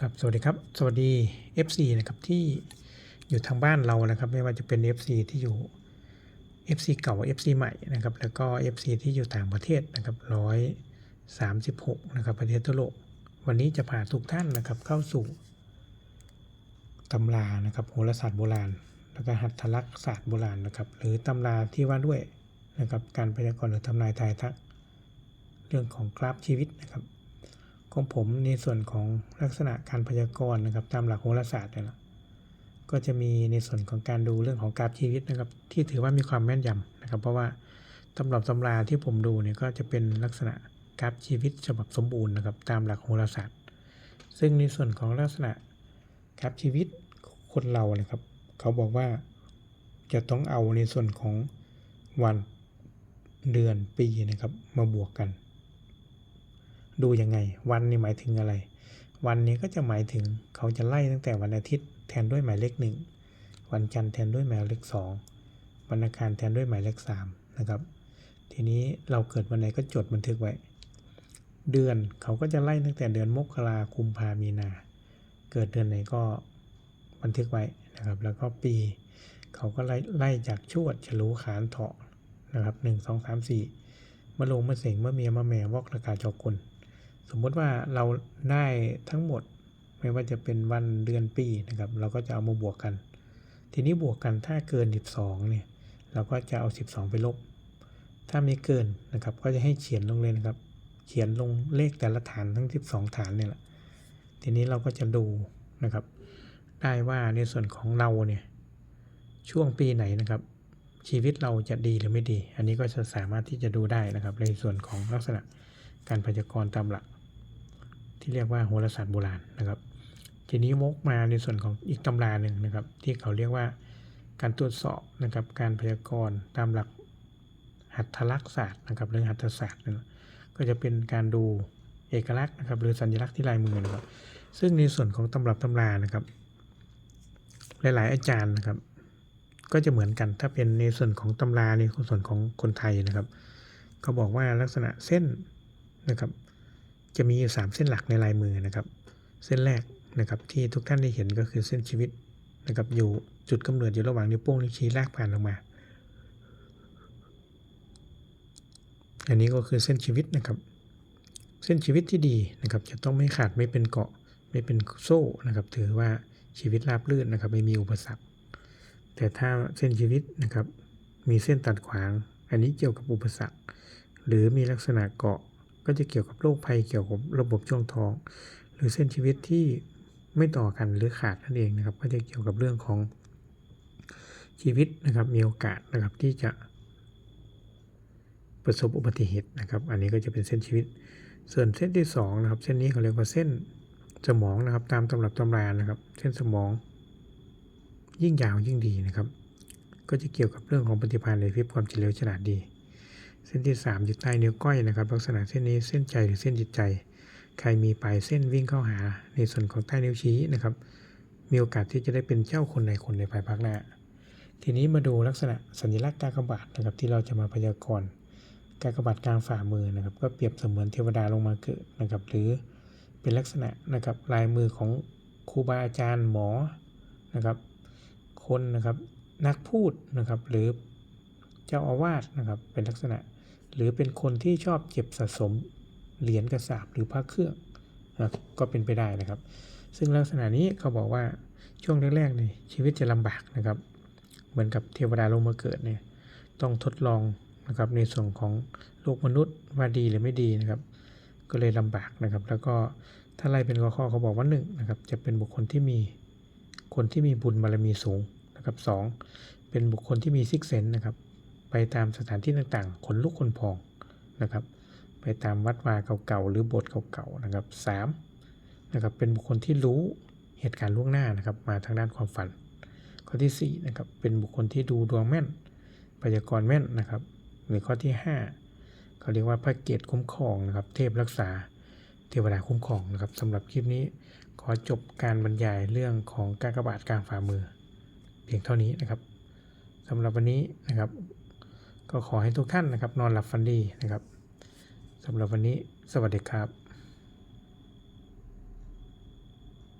ครับสวัสดีครับสวัสดี FC นะครับที่อยู่ทางบ้านเรานะครับ ไม่ว่าจะเป็น FC ที่อยู่ FC เก่า FC ใหม่นะครับแล้วก็ FC ที่อยู่ต่างประเทศนะครับร้อยสามสิบหกนะครับประเทศทั่วโลกวันนี้จะพาทุกท่านนะครับเข้าสู่ตำรานะครับโหราศาสตร์โบราณ แล้วก็หัตถลักษณ์ศาสตร์โบราณนะครับ หรือตำราที่ว่าด้วยนะครับการพยากรณ์หรือทำนายทายทัก เรื่องของกราฟชีวิตนะครับ ของผมในส่วนของลักษณะการพยากรณ์นะครับ ตามหลักโหราศาสตร์เนี่ยนะก็จะมีในส่วนของการดูเรื่องของกราฟชีวิตนะครับ ที่ถือว่ามีความแม่นยำนะครับ เพราะว่าตำรับตำราที่ผมดูเนี่ยก็จะเป็นลักษณะกราฟชีวิตฉบับสมบูรณ์นะครับ ตามหลักโหราศาสตร์ ซึ่งในส่วนของลักษณะกราฟชีวิตคนเรานะครับ เขาบอกว่าจะต้องเอาในส่วนของวันเดือนปีนะครับ มาบวกกัน ดูยังไง วันนี่หมายถึงอะไร วันนี้ก็จะหมายถึงเขาจะไล่ตั้งแต่วันอาทิตย์แทนด้วยหมายเลขหนึ่งวันจันทร์แทนด้วยหมายเลขสองวันอังคารแทนด้วยหมายเลขสามนะครับ ทีนี้เราเกิดวันไหนก็จดบันทึกไว้ เดือนเขาก็จะไล่ตั้งแต่เดือนมกราคุมภามีนา เกิดเดือนไหนก็บันทึกไว้นะครับ แล้วก็ปี เขาก็ไล่ไล่จากชวดฉลูขานเถาะนะครับหนึ่งสองสามสี่มะโรงมะเสงมะเมียมะแม่วอกระกาจอกล สมมติว่าเราได้ทั้งหมดไม่ว่าจะเป็นวันเดือนปีนะครับ เราก็จะเอามาบวกกัน ทีนี้บวกกันถ้าเกิน 12เนี่ยเราก็จะเอา 12 ไปลบ ถ้าม่เกินนะครับก็จะให้เขียนลงเลยนะครับ เขียนลงเลขแต่ละฐานทั้ง 12 ฐานเนี่ยแหละทีนี้เราก็จะดูนะครับ ได้ว่าในส่วนของเราเนี่ยช่วงปีไหนนะครับ ชีวิตเราจะดีหรือไม่ดี อันนี้ก็จะสามารถที่จะดูได้นะครับ ในส่วนของลักษณะการพยากรณ์ตามหลัก ที่เรียกว่าโหราศาสตร์โบราณนะครับ ทีนี้วกมาในส่วนของอีกตำราหนึ่งนะครับ ที่เขาเรียกว่าการตรวจสอบนะครับ การพยากรณ์ตามหลักหัตถลักษณ์ศาสตร์นะครับหรือหัตถศาสตร์นะก็จะเป็นการดูเอกลักษณ์นะครับ หรือสัญลักษณ์ที่ลายมือนะครับ ซึ่งในส่วนของตำรับตำรานะครับ หลาย ๆ อาจารย์นะครับ ก็จะเหมือนกันถ้าเป็นในส่วนของตำราในส่วนของคนไทยนะครับเขาบอกว่าลักษณะเส้นนะครับ จะมีอยู่สามเส้นหลักในลายมือนะครับ เส้นแรกนะครับที่ทุกท่านได้เห็นก็คือเส้นชีวิตนะครับอยู่จุดกำเนิดอยู่ระหว่างนิ้วโป้งนิ้วชี้ลากผ่านลงมา อันนี้ก็คือเส้นชีวิตนะครับ เส้นชีวิตที่ดีนะครับ จะต้องไม่ขาดไม่เป็นเกาะไม่เป็นโซ่นะครับ ถือว่าชีวิตราบรื่นนะครับ ไม่มีอุปสรรค แต่ถ้าเส้นชีวิตนะครับ มีเส้นตัดขวาง อันนี้เกี่ยวกับอุปสรรค หรือมีลักษณะเกาะ ก็จะเกี่ยวกับโรคภัยเกี่ยวกับระบบช่วงท้อง หรือเส้นชีวิตที่ไม่ต่อกันหรือขาดนั่นเองนะครับ ก็จะเกี่ยวกับเรื่องของชีวิตนะครับมีโอกาสนะครับที่จะประสบอุบัติเหตุนะครับ อันนี้ก็จะเป็นเส้นชีวิต ส่วนเส้นที่สองนะครับ เส้นนี้เขาเรียกว่าเส้นสมองนะครับ ตามตำรับตำรานะครับ เส้นสมอง ยิ่งยาวยิ่งดีนะครับ ก็จะเกี่ยวกับเรื่องของปฏิภาณในพริบความเฉลียวฉลาดดี เส้นที่ 3 อยู่ใต้นิ้วก้อยนะครับ ลักษณะเส้นนี้เส้นใจหรือเส้นจิตใจ ใครมีปลายเส้นวิ่งเข้าหาในส่วนของใต้นิ้วชี้นะครับ มีโอกาสที่จะได้เป็นเจ้าคนในคนในภายภาคหน้า ทีนี้มาดูลักษณะสัญลักษณ์กากบาทนะครับที่เราจะมาพยากรณ์กากบาทกลางฝ่ามือนะครับ ก็เปรียบเสมือนเทวดาลงมาเกิดนะครับ หรือเป็นลักษณะนะครับลายมือของครูบาอาจารย์หมอนะครับ คนนะครับนักพูดนะครับ หรือเจ้าอาวาสนะครับ เป็นลักษณะ หรือเป็นคนที่ชอบเก็บสะสมเหรียญกระสาบหรือพระเครื่องนะก็เป็นไปได้นะครับ ซึ่งลักษณะนี้เขาบอกว่าช่วงแรกๆเนี่ยชีวิตจะลำบากนะครับ เหมือนกับเทวดาลงมาเกิดเนี่ยต้องทดลองนะครับในส่วนของโลกมนุษย์ว่าดีหรือไม่ดีนะครับ ก็เลยลำบากนะครับ แล้วก็ถ้าไล่เป็นข้อเขาบอกว่าหนึ่งนะครับจะเป็นบุคคลที่มีคนที่มีบุญบารมีสูงนะครับสองเป็นบุคคลที่มีซิกเซนนะครับ ไปตามสถานที่ต่างๆขนลุกขนพองนะครับ ไปตามวัดวาเก่าๆหรือโบสถ์เก่าๆนะครับสามนะครับเป็นบุคคลที่รู้เหตุการณ์ล่วงหน้านะครับ มาทางด้านความฝัน ข้อที่สี่นะครับเป็นบุคคลที่ดูดวงแม่นพยากรณ์แม่นนะครับ หรือข้อที่ห้าเขาเรียกว่าพระเกตคุ้มครองนะครับ เทพรักษาเทวดาคุ้มครองนะครับสำหรับคลิปนี้ขอจบการบรรยายเรื่องของกากบาทกลางฝ่ามือ เพียงเท่านี้นะครับสำหรับวันนี้นะครับ ก็ขอให้ทุกท่านนะครับ นอนหลับฝันดีนะครับสำหรับวันนี้สวัสดีครับ